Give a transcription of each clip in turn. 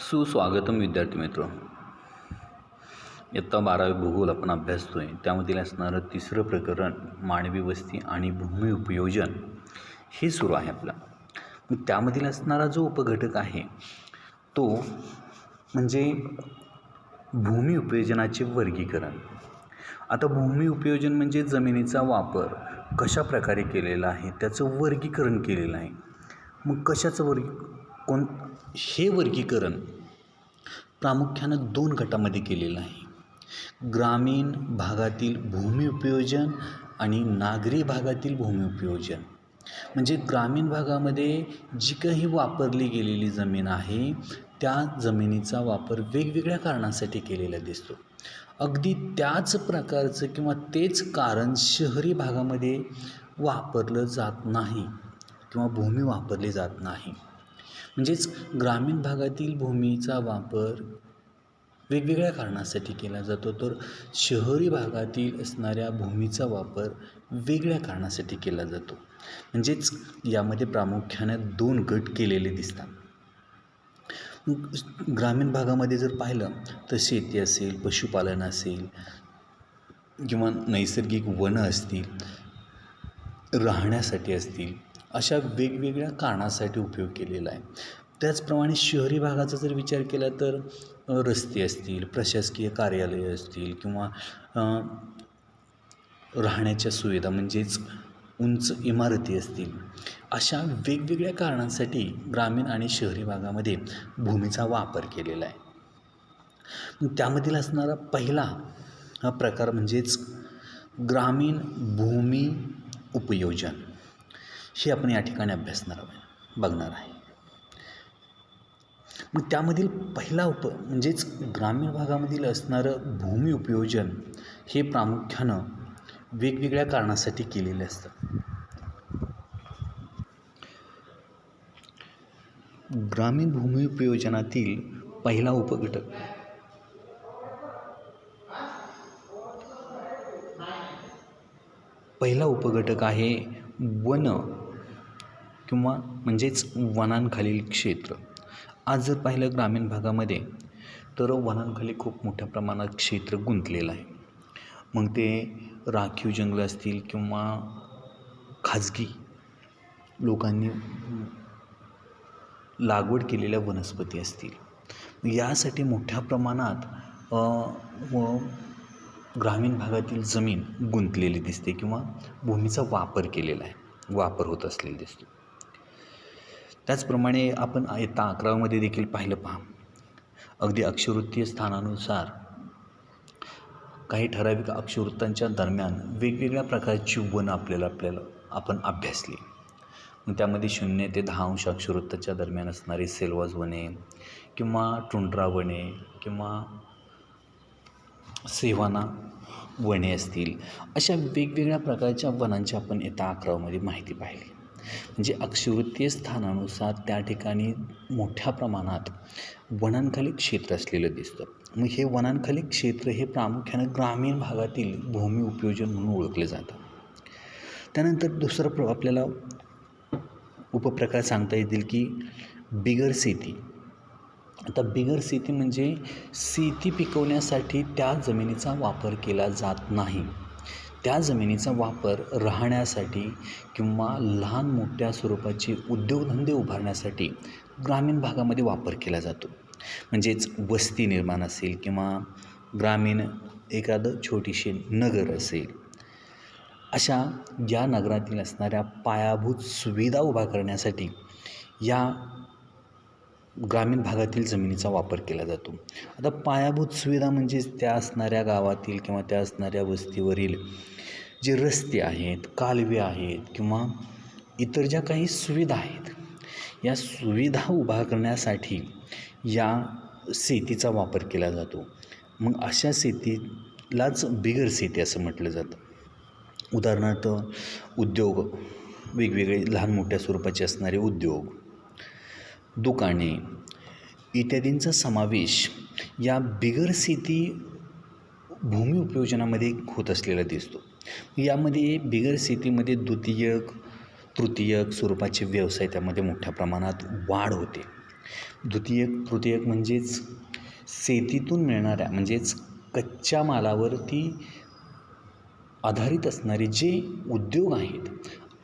सुस्वागतम विद्यार्थी मित्र. इयत्ता बारावी भूगोल आपण अभ्यासतो आहे त्यामधील असणारं तिसरं प्रकरण मानवी वस्ती आणि भूमी उपयोजन हे सुरू आहे आपलं. मग त्यामधील असणारा जो उपघटक आहे तो म्हणजे भूमी उपयोजनाचे वर्गीकरण. आता भूमी उपयोजन म्हणजे जमिनीचा वापर कशा प्रकारे केलेला आहे त्याचं वर्गीकरण केलेलं आहे. मग कशाचं वर्गी कोण हे वर्गीकरण प्रामुख्यानं दोन गटामध्ये केलेलं आहे. ग्रामीण भागातील भूमी उपयोजन आणि नागरी भागातील भूमी उपयोजन. म्हणजे ग्रामीण भागामध्ये जी काही वापरली गेलेली जमीन आहे त्या जमिनीचा वापर वेगवेगळ्या कारणासाठी केलेला दिसतो. अगदी त्याच प्रकारचं किंवा तेच कारण शहरी भागामध्ये वापरलं जात नाही किंवा भूमी वापरली जात नाही. म्हणजेच ग्रामीण भागातील भूमीचा वापर वेगवेगळ्या कारणासाठी केला जातो. तर शहरी भागातील असणाऱ्या भूमीचा वापर वेगळ्या कारणासाठी केला जातो. म्हणजेच यामध्ये प्रामुख्याने दोन गट केलेले दिसतात. ग्रामीण भागामध्ये जर पाहिलं तर शेती असेल पशुपालन असेल किंवा नैसर्गिक वनं असतील राहण्यासाठी असतील अशा वेगवेगळ्या कारणासाठी उपयोग केलेला आहे. त्याचप्रमाणे शहरी भागाचा जर विचार केला तर रस्ते असतील प्रशासकीय कार्यालये असतील किंवा राहण्याच्या सुविधा म्हणजेच उंच इमारती असतील अशा वेगवेगळ्या कारणांसाठी ग्रामीण आणि शहरी भागामध्ये भूमीचा वापर केलेला आहे. त्यामधील असणारा पहिला हा प्रकार म्हणजेच ग्रामीण भूमी उपयोजन. हे आपण या ठिकाणी अभ्यासणार आहोत बघणार आहे. मग त्यामधील पहिला उप म्हणजेच ग्रामीण भागामधील असणारं भूमी उपयोजन हे प्रामुख्यानं वेगवेगळ्या कारणासाठी केलेले असतं. ग्रामीण भूमी उपयोजनातील पहिला उपघटक. पहिला उपघटक आहे वन किंवा म्हणजेच वनांखालील क्षेत्र. आज जर पाहिलं ग्रामीण भागामध्ये तर वनांखाली खूप मोठ्या प्रमाणात क्षेत्र गुंतलेलं आहे. मग ते राखीव जंगलं असतील किंवा खाजगी लोकांनी लागवड केलेल्या वनस्पती असतील. यासाठी मोठ्या प्रमाणात व ग्रामीण भागातील जमीन गुंतलेली दिसते किंवा भूमीचा वापर केलेला आहे. वापर होत असलेला दिसतो. त्याचप्रमाणे आपण इयत्ता अकरामध्ये देखील पाहिलं पहा. अगदी अक्षवृत्तीय स्थानानुसार काही ठराविक अक्षवृत्तांच्या दरम्यान वेगवेगळ्या प्रकारची वन आपल्याला आपल्याला आपण अभ्यासली. मग त्यामध्ये शून्य ते दहा अंश अक्षवृत्ताच्या दरम्यान असणारी सेलवाज वने किंवा टुंड्रा वने किंवा सेवाना वने असतील. अशा वेगवेगळ्या प्रकारच्या वनांची आपण येता अकरामध्ये माहिती पाहिली. म्हणजे अक्षवृत्तीय स्थानानुसार त्या ठिकाणी मोठ्या प्रमाणात वनांखाली क्षेत्र असलेलं दिसतं. मग हे वनांखाली क्षेत्र हे प्रामुख्यानं ग्रामीण भागातील भूमी उपयोजन म्हणून ओळखले जातं त्यानंतर दुसरं प्र आपल्याला उपप्रकार सांगता येतील की बिगर शेती. आता बिगर शेती म्हणजे शेती पिकवण्यासाठी त्या जमिनीचा वापर केला जात नाही. त्या जमिनीचा वापर राहण्यासाठी किंवा लहान मोठ्या स्वरूपाचे उद्योगधंदे उभारण्यासाठी ग्रामीण भागामध्ये वापर केला जातो. म्हणजेच वस्ती निर्माण असेल किंवा ग्रामीण एखादं छोटीशी नगर असेल. अशा या नगरातील असणाऱ्या पायाभूत सुविधा उभा करण्यासाठी या ग्रामीण भागातील जमिनीचा वापर केला जातो. आता पायाभूत सुविधा म्हणजेच त्या असणाऱ्या गावातील किंवा त्या असणाऱ्या वस्तीवरील जे रस्ते आहेत कालवे आहेत किंवा इतर ज्या काही सुविधा आहेत या सुविधा उभा करण्यासाठी या शेतीचा वापर केला जातो. मग अशा शेतीलाच बिगर शेती असं म्हटलं जातं. उदाहरणार्थ उद्योग वेगवेगळे लहान मोठ्या स्वरूपाचे असणारे उद्योग दुकाने इत्यादींचा समावेश या बिगर शेती भूमी उपयोजनामध्ये होत असलेला दिसतो. यामध्ये बिगर शेतीमध्ये द्वितीयक तृतीयक स्वरूपाचे व्यवसाय त्यामध्ये मोठ्या प्रमाणात वाढ होते. द्वितीयक तृतीयक म्हणजेच शेतीतून मिळणाऱ्या म्हणजेच कच्च्या मालावरती आधारित असणारे जे उद्योग आहेत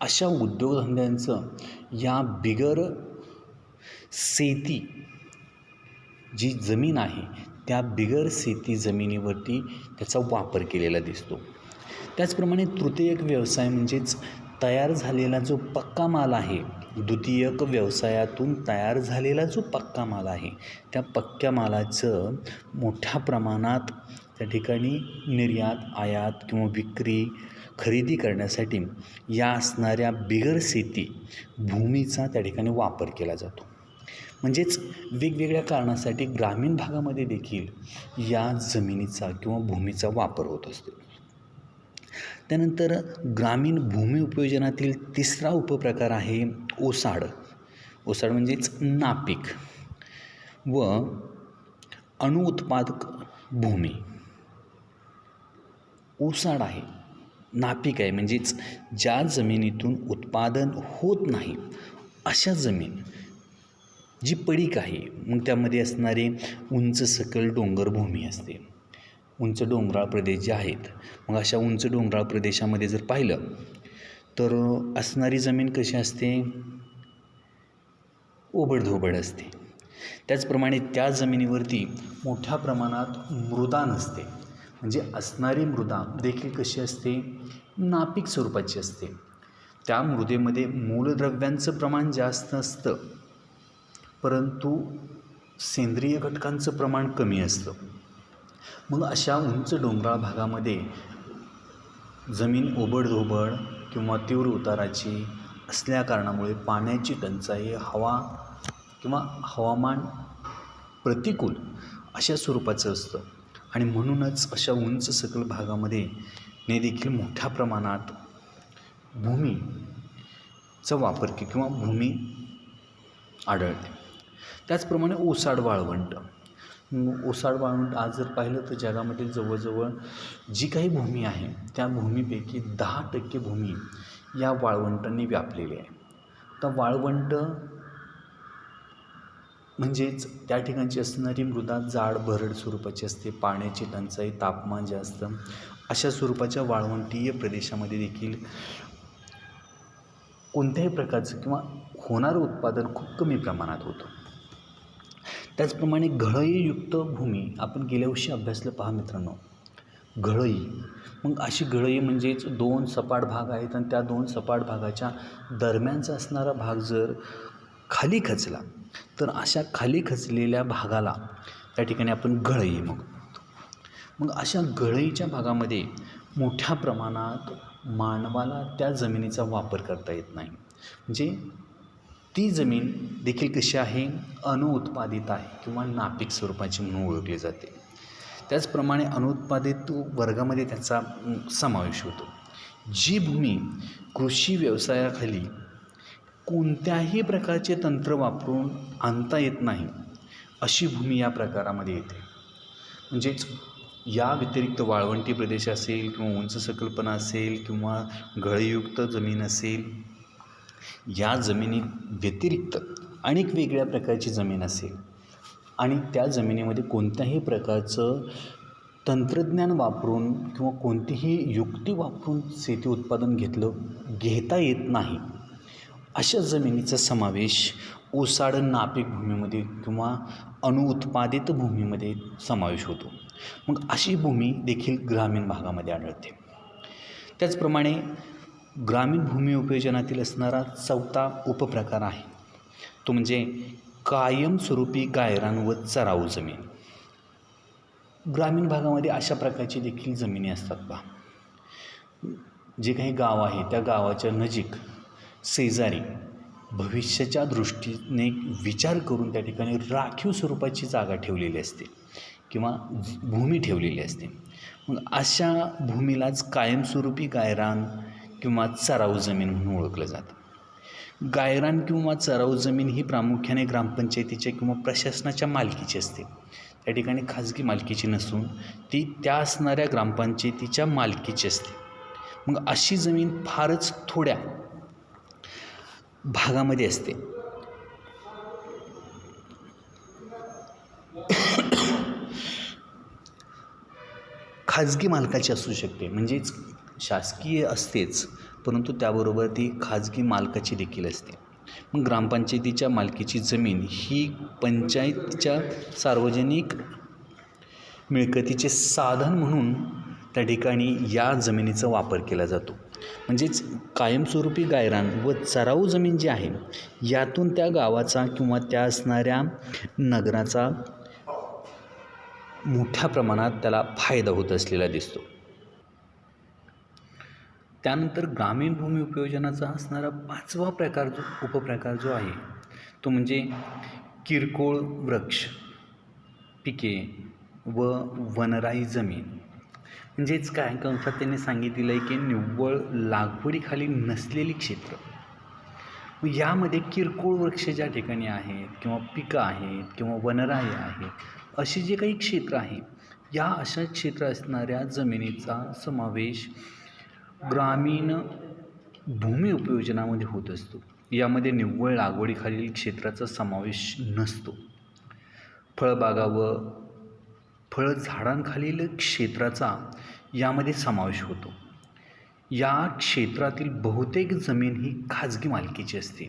अशा उद्योगधंद्यांचं या बिगर शेती जी जमीन आहे त्या बिगर शेती जमिनीवरती त्याचा वापर केलेला दिसतो. त्याचप्रमाणे तृतीयक व्यवसाय म्हणजेच तयार झालेला जो पक्का माल आहे द्वितीयक व्यवसायातून तयार झालेला जो पक्का माल आहे त्या पक्क्या मालाचं मोठ्या प्रमाणात त्या ठिकाणी निर्यात आयात किंवा विक्री खरेदी करण्यासाठी या असणाऱ्या बिगर शेती भूमीचा त्या ठिकाणी वापर केला जातो. म्हणजेच वेगवेगळ्या कारणासाठी ग्रामीण भागामध्ये देखील या जमिनीचा किंवा भूमीचा वापर होत असतो. त्यानंतर ग्रामीण भूमी उपयोजनातील तिसरा उपप्रकार आहे ओसाड. ओसाड म्हणजेच नापीक व अणुउत्पादक भूमी. ओसाड आहे नापीक आहे म्हणजेच ज्या जमिनीतून उत्पादन होत नाही अशा जमीन जी पडीक आहे मग त्यामध्ये असणारे उंच सकल डोंगरभूमी असते. उंच डोंगराळ प्रदेश जे आहेत मग अशा उंच डोंगराळ प्रदेशामध्ये जर पाहिलं तर असणारी जमीन कशी असते? ओबडधोबड असते. त्याचप्रमाणे त्या जमिनीवरती मोठ्या प्रमाणात मृदा नसते. म्हणजे असणारी मृदा देखील कशी असते? नापीक स्वरूपाची असते. त्या मृदेमध्ये मूलद्रव्यांचं प्रमाण जास्त असतं. परंतु सेंद्रिय घटकांचं प्रमाण कमी असतं. मग अशा उंच डोंगराळ भागामध्ये जमीन ओबडधोबड किंवा तीव्र उताराची असल्या कारणामुळे पाण्याची टंचाई हवा किंवा हवामान प्रतिकूल अशा स्वरूपाचं असतं. आणि म्हणूनच अशा उंच सकल भागामध्ये ने देखील मोठ्या प्रमाणात भूमीचा वापर किंवा भूमी आढळते. त्याचप्रमाणे ओसाड वाळवंट. ओसाड वाळवंट आज जर पाहिलं तर जगामधील जवळजवळ जी काही भूमी आहे त्या भूमीपैकी दहा टक्के भूमी या वाळवंटांनी व्यापलेली आहे. तर वाळवंट म्हणजेच त्या ठिकाणची असणारी मृदा जाड भरड स्वरूपाची असते पाण्याची टंचाई तापमान जास्त अशा स्वरूपाच्या वाळवंटीय प्रदेशामध्ये देखील कोणत्याही प्रकारचं किंवा होणारं उत्पादन खूप कमी प्रमाणात होतं. त्याचप्रमाणे घळईयुक्त भूमी आपण गेल्या वर्षी अभ्यासलं पहा मित्रांनो. घळई. मग अशी घळई म्हणजेच दोन सपाट भाग आहेत आणि त्या दोन सपाट भागाच्या दरम्यानचा असणारा भाग जर खाली खचला तर अशा खाली खचलेल्या भागाला त्या ठिकाणी आपण गळई मग मग अशा गळईच्या भागामध्ये मोठ्या प्रमाणात मानवाला त्या जमिनीचा वापर करता येत नाही. म्हणजे ती जमीन देखील कशी आहे? अनुत्पादित आहे किंवा नापीक स्वरूपाची म्हणून ओळखली जाते. त्याचप्रमाणे अनुत्पादित वर्गामध्ये त्याचा समावेश होतो. जी भूमी कृषी व्यवसायाखाली कोणत्याही प्रकारचे तंत्र वापरून आणता येत नाही अशी भूमी या प्रकारामध्ये येते. म्हणजेच या व्यतिरिक्त वाळवंटी प्रदेश असेल किंवा उंच सकल्पना असेल किंवा गळयुक्त जमीन असेल या जमिनी व्यतिरिक्त अनेक वेगळ्या प्रकारची जमीन असेल. आणि त्या जमिनीमध्ये कोणत्याही प्रकारचं तंत्रज्ञान वापरून किंवा कोणतीही युक्ती वापरून शेती उत्पादन घेतलं घेता येत नाही. अशा जमिनीचा समावेश ओसाड नापीक भूमीमध्ये किंवा अनुउत्पादित भूमीमध्ये समावेश होतो. मग अशी भूमी देखील ग्रामीण भागामध्ये आढळते. त्याचप्रमाणे ग्रामीण भूमी उपयोजनातील असणारा चौथा उपप्रकार आहे. तो म्हणजे कायमस्वरूपी गायरान व चराऊ जमीन. ग्रामीण भागामध्ये अशा प्रकारची देखील जमिनी असतात पहा. जे काही गाव आहे त्या गावाच्या नजीक शेजारी भविष्याच्या दृष्टीने विचार करून त्या ठिकाणी राखीव स्वरूपाची जागा ठेवलेली असते किंवा भूमी ठेवलेली असते. मग अशा भूमीलाच कायमस्वरूपी गायरान किंवा चराऊ जमीन म्हणून ओळखलं जातं. गायरान किंवा चराऊ जमीन ही प्रामुख्याने ग्रामपंचायतीच्या किंवा प्रशासनाच्या मालकीची असते. त्या ठिकाणी खाजगी मालकीची नसून ती त्या असणाऱ्या ग्रामपंचायतीच्या मालकीची असते. मग अशी जमीन फारच थोड्या भागामध्ये असते. खाजगी मालकाची असू शकते. म्हणजेच शासकीय असतेच परंतु त्याबरोबर ती खाजगी मालकाची देखील असते. मग ग्रामपंचायतीच्या मालकीची जमीन ही पंचायतीच्या सार्वजनिक मिळकतीचे साधन म्हणून त्या ठिकाणी या जमिनीचा वापर केला जातो. म्हणजेच कायमस्वरूपी गायरान व चराऊ जमीन जी आहे यातून त्या गावाचा किंवा त्या असणाऱ्या नगराचा मोठ्या प्रमाणात त्याला फायदा होत असलेला दिसतो. त्यानंतर ग्रामीण भूमी उपयोजनाचा असणारा पाचवा प्रकार जो उपप्रकार जो आहे तो म्हणजे किरकोळ वृक्ष पिके व वनराई जमीन. म्हणजेच काय? कंसात त्यांनी सांगितलेलं आहे की निव्वळ लागवडीखाली नसलेली क्षेत्र. यामध्ये किरकोळ वृक्ष ज्या ठिकाणी आहेत किंवा पिकं आहेत किंवा वनराई आहेत अशी जे काही क्षेत्र आहे या अशा क्षेत्र असणाऱ्या जमिनीचा समावेश ग्रामीण भूमी उपयोजनामध्ये होत असतो. यामध्ये निव्वळ लागवडीखालील क्षेत्राचा समावेश नसतो. फळबागा व फळझाडांखालील क्षेत्राचा यामध्ये समावेश होतो. या क्षेत्रातील बहुतेक जमीन ही खाजगी मालकीची असते.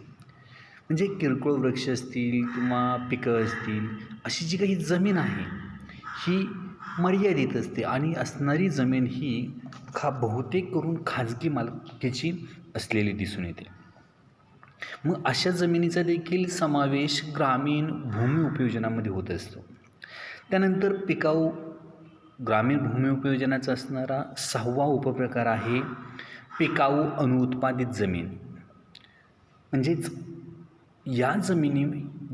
म्हणजे किरकोळ वृक्ष असतील किंवा पिकं असतील अशी जी काही जमीन आहे ही मर्यादित असते आणि असणारी जमीन ही खा बहुतेक करून खाजगी मालकीची असलेली दिसून येते. मग अशा जमिनीचा देखील समावेश ग्रामीण भूमी उपयोजनामध्ये होत असतो. त्यानंतर पिकाऊ ग्रामीण भूमी उपयोजनाचा असणारा सहावा उपप्रकार आहे पिकाऊ अनुत्पादित जमीन. म्हणजेच या जमिनी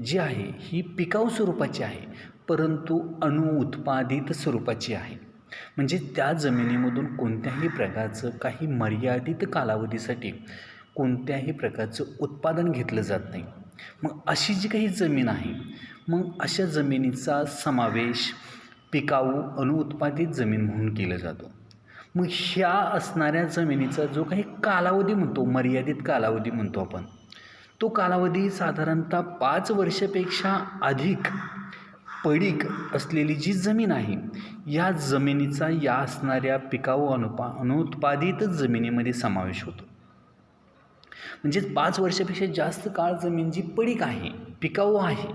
जी आहे ही पिकाऊ स्वरूपाची आहे. परंतु अणुउत्पादित स्वरूपाची आहे. म्हणजे त्या जमिनीमधून कोणत्याही प्रकारचं काही मर्यादित कालावधीसाठी कोणत्याही प्रकारचं उत्पादन घेतलं जात नाही. मग अशी जी काही जमीन आहे मग अशा जमिनीचा समावेश पिकाऊ अनुत्पादित जमीन म्हणून केला जातो. मग ह्या असणाऱ्या जमिनीचा जो काही कालावधी म्हणतो मर्यादित कालावधी म्हणतो आपण तो कालावधी साधारणतः पाच वर्षापेक्षा अधिक पडीक असलेली जी जमीन आहे या जमिनीचा या असणाऱ्या पिकाऊ अनुपा अनुत्पादित जमिनीमध्ये समावेश होतो. म्हणजेच पाच वर्षापेक्षा जास्त काळ जमीन जी पडीक आहे पिकाऊ आहे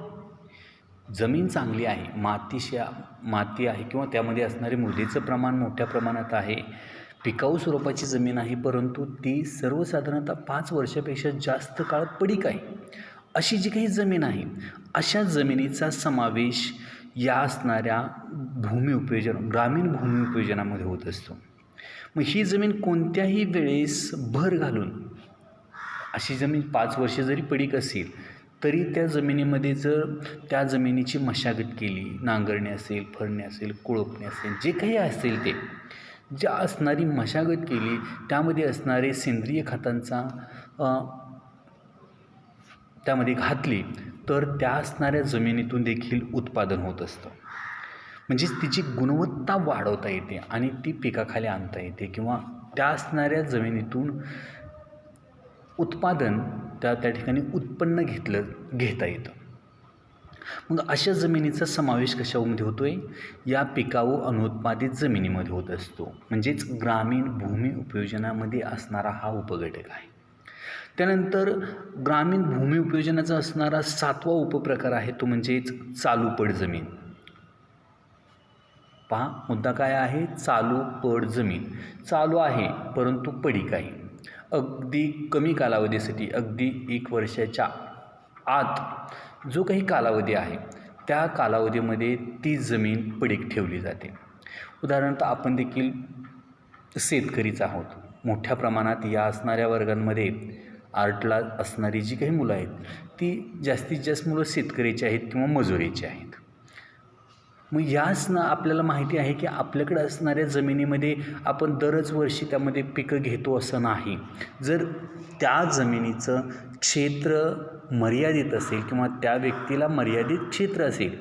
जमीन चांगली आहे मातीशा माती आहे किंवा त्यामध्ये असणारे मृदेचं प्रमाण मोठ्या प्रमाणात आहे पिकाऊ स्वरूपाची जमीन आहे परंतु ती सर्वसाधारणतः पाच वर्षापेक्षा जास्त काळ पडीक आहे. अशी जी काही जमीन आहे अशा जमिनीचा समावेश या असणाऱ्या भूमी उपयोजन ग्रामीण भूमी उपयोजनामध्ये होत असतो. मग ही जमीन कोणत्याही वेळेस भर घालून अशी जमीन पाच वर्ष जरी पडीक असेल तरी त्या जमिनीमध्ये जर त्या जमिनीची मशागत केली नांगरणे असेल फरणी असेल कोळपणे असेल जे काही असेल ते ज्या असणारी मशागत केली त्यामध्ये असणारे सेंद्रिय खतांचा त्यामध्ये घातली तर त्या असणाऱ्या जमिनीतून देखील उत्पादन होत असतं. म्हणजेच तिची गुणवत्ता वाढवता येते आणि ती पिकाखाली आणता येते किंवा त्या असणाऱ्या जमिनीतून उत्पादन त्या त्या ठिकाणी उत्पन्न घेतलं घेता येतं. मग अशा जमिनीचा समावेश कशामध्ये होतो आहे या पिकाऊ अनुत्पादित जमिनीमध्ये होत असतो. म्हणजेच ग्रामीण भूमी उपयोजनामध्ये असणारा हा उपघटक आहे. त्यानंतर ग्रामीण भूमी उपयोजनाचा असणारा सातवा उपप्रकार आहे तो म्हणजेच चालू पड जमीन. पहा मुद्दा काय आहे? चालू पड जमीन. चालू आहे परंतु पडीक आहे अगदी कमी कालावधीसाठी अगदी एक वर्षाच्या आत जो काही कालावधी आहे त्या कालावधीमध्ये ती जमीन पडीक ठेवली जाते. उदाहरणार्थ आपण देखील शेतकरीच आहोत. मोठ्या प्रमाणात या असणाऱ्या वर्गांमध्ये आर्टला असणारी जी काही मुलं आहेत ती जास्तीत जास्त मुलं शेतकऱ्याची आहेत किंवा मजुरीची आहेत. मग याच ना आपल्याला माहिती आहे की आपल्याकडे असणाऱ्या जमिनीमध्ये आपण दरच वर्षी त्यामध्ये पिकं घेतो असं नाही. जर त्या जमिनीचं क्षेत्र मर्यादित असेल किंवा त्या व्यक्तीला मर्यादित क्षेत्र असेल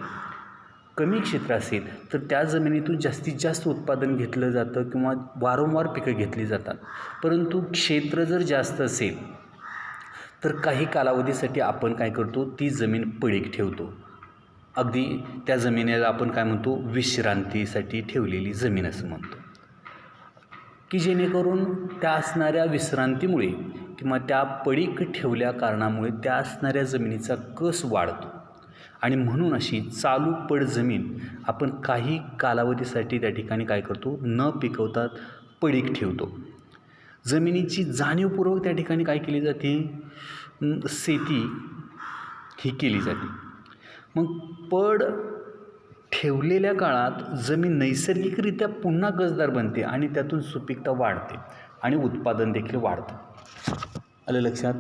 कमी क्षेत्र असेल तर त्या जमिनीतून जास्तीत जास्त उत्पादन घेतलं जातं किंवा वारंवार पिकं घेतली जातात. परंतु क्षेत्र जर जास्त असेल तर काही कालावधीसाठी आपण काय करतो ती जमीन पडीक ठेवतो. अगदी त्या जमिनीला आपण काय म्हणतो विश्रांतीसाठी ठेवलेली जमीन असं म्हणतो. की जेणेकरून त्या असणाऱ्या विश्रांतीमुळे किंवा त्या पडीक ठेवल्या कारणामुळे त्या असणाऱ्या जमिनीचा कस वाढतो. आणि म्हणून अशी चालू पड जमीन आपण काही कालावधीसाठी त्या ठिकाणी काय करतो न पिकवतात पडीक ठेवतो. जमिनीची जाणीवपूर्वक त्या ठिकाणी काय केली जाते? शेती ही केली जाते. मग पड ठेवलेल्या काळात जमीन नैसर्गिकरित्या पुन्हा गजदार बनते आणि त्यातून सुपीकता वाढते आणि उत्पादन देखील वाढतं. आलं लक्षात?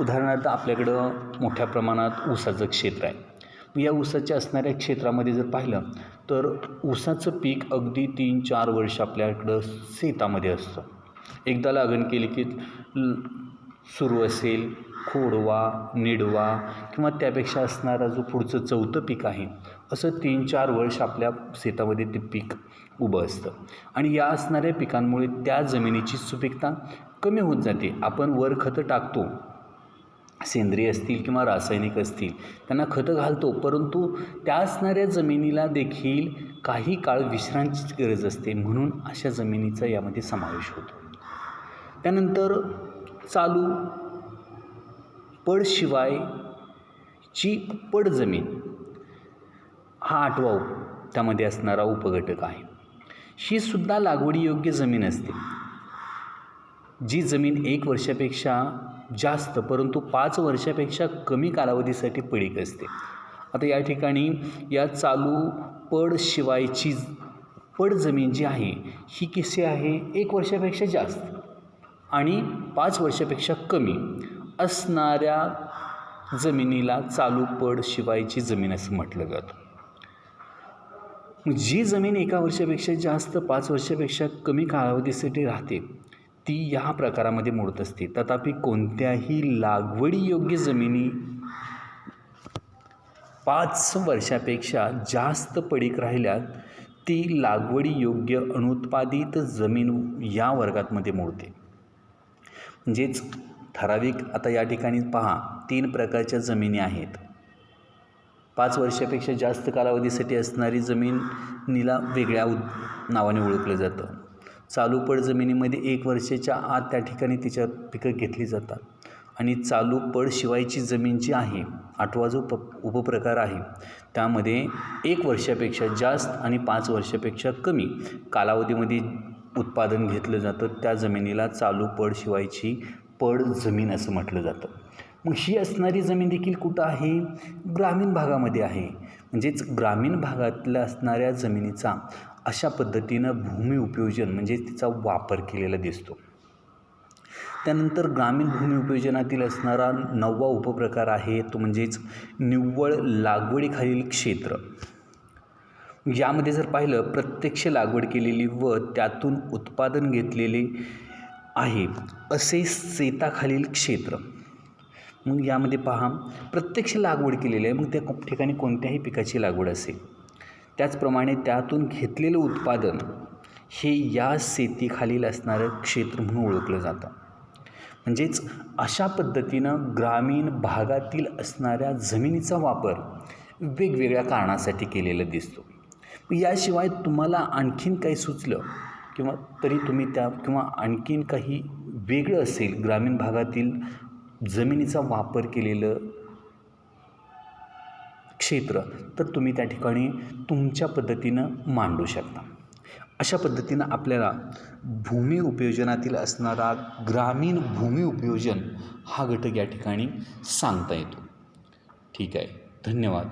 उदाहरणार्थ आपल्याकडं मोठ्या प्रमाणात ऊसाचं क्षेत्र आहे. या ऊसाच्या असणाऱ्या क्षेत्रामध्ये जर पाहिलं तर ऊसाचं पीक अगदी तीन चार वर्ष आपल्याकडं शेतामध्ये असतं. एकदा लागण केली की सुरू असेल खोडवा निडवा किंवा त्यापेक्षा असणारा जो पुढचं चौथं पीक आहे असं तीन चार वर्ष आपल्या शेतामध्ये ते पीक उभं असतं. आणि या असणाऱ्या पिकांमुळे त्या जमिनीची सुपीकता कमी होत जाते. आपण वर खतं टाकतो सेंद्रिय असतील किंवा रासायनिक असतील त्यांना खतं घालतो परंतु त्या असणाऱ्या जमिनीला देखील काही काळ विश्रांतीची गरज असते म्हणून अशा जमिनीचा यामध्ये समावेश होतो. त्यानंतर चालू पडशिवायची पड जमीन हा आठवा उप त्यामध्ये असणारा उपघटक आहे. ही सुद्धा लागवडीयोग्य जमीन असते. जी जमीन एक वर्षापेक्षा जास्त परंतु पाच वर्षापेक्षा कमी कालावधीसाठी पडीक असते. आता या ठिकाणी या चालू पड शिवायची पड जमीन जी आहे ही किस्से आहे? एक वर्षापेक्षा जास्त. आणि पाच वर्षापेक्षा कमी असणाऱ्या जमिनीला चालू पड शिवायची जमीन असं म्हटलं जातं. जी जमीन एका वर्षापेक्षा जास्त पाच वर्षापेक्षा कमी कालावधीसाठी राहते ती या प्रकारामध्ये मोडत असते. तथापि कोणत्याही लागवडीयोग्य जमिनी पाच वर्षापेक्षा जास्त पडीक राहिल्यात ती लागवडीयोग्य अनुत्पादित जमीन या वर्गातमध्ये मोडते. म्हणजेच ठराविक आता या ठिकाणी पहा तीन प्रकारच्या जमिनी आहेत. पाच वर्षापेक्षा जास्त कालावधीसाठी असणारी जमिनीला वेगळ्या उद नावाने ओळखलं जातं. चालू पड जमिनीमध्ये एक वर्षाच्या आत त्या ठिकाणी तिच्या पिकं घेतली जातात. आणि चालू पड शिवायची जमीन जी आहे आठवा जो प उपप्रकार आहे त्यामध्ये एक वर्षापेक्षा जास्त आणि पाच वर्षापेक्षा कमी कालावधीमध्ये उत्पादन घेतलं जातं त्या जमिनीला चालू पड शिवायची पड जमीन असं म्हटलं जातं. मग ही असणारी जमीन देखील कुठं आहे? ग्रामीण भागामध्ये आहे. म्हणजेच ग्रामीण भागातल्या असणाऱ्या जमिनीचा अशा पद्धतीनं भूमी उपयोजन म्हणजे तिचा वापर केलेला दिसतो. त्यानंतर ग्रामीण भूमी उपयोजनातील असणारा नववा उपप्रकार आहे तो म्हणजेच निव्वळ लागवडीखालील क्षेत्र. यामध्ये जर पाहिलं प्रत्यक्ष लागवड केलेली व त्यातून उत्पादन घेतलेले आहे असे शेताखालील क्षेत्र. मग यामध्ये पहा प्रत्यक्ष लागवड केलेली आहे मग त्या ठिकाणी कोणत्याही पिकाची लागवड असेल. त्याचप्रमाणे त्यातून घेतलेलं उत्पादन हे या शेतीखालील असणारं क्षेत्र म्हणून ओळखलं जातं. म्हणजेच अशा पद्धतीनं ग्रामीण भागातील असणाऱ्या जमिनीचा वापर वेगवेगळ्या कारणासाठी केलेला दिसतो. याशिवाय तुम्हाला आणखीन काही सुचलं किंवा तरी तुम्ही त्या किंवा आणखीन काही वेगळं असेल ग्रामीण भागातील जमिनीचा वापर केलेलं क्षेत्र तर तुम्ही त्या ठिकाणी तुमच्या पद्धतीनं मांडू शकता. अशा पद्धतीनं आपल्याला भूमी उपयोजनातील असणारा ग्रामीण भूमी उपयोजन हा घटक या ठिकाणी सांगता येतो. ठीक आहे. धन्यवाद.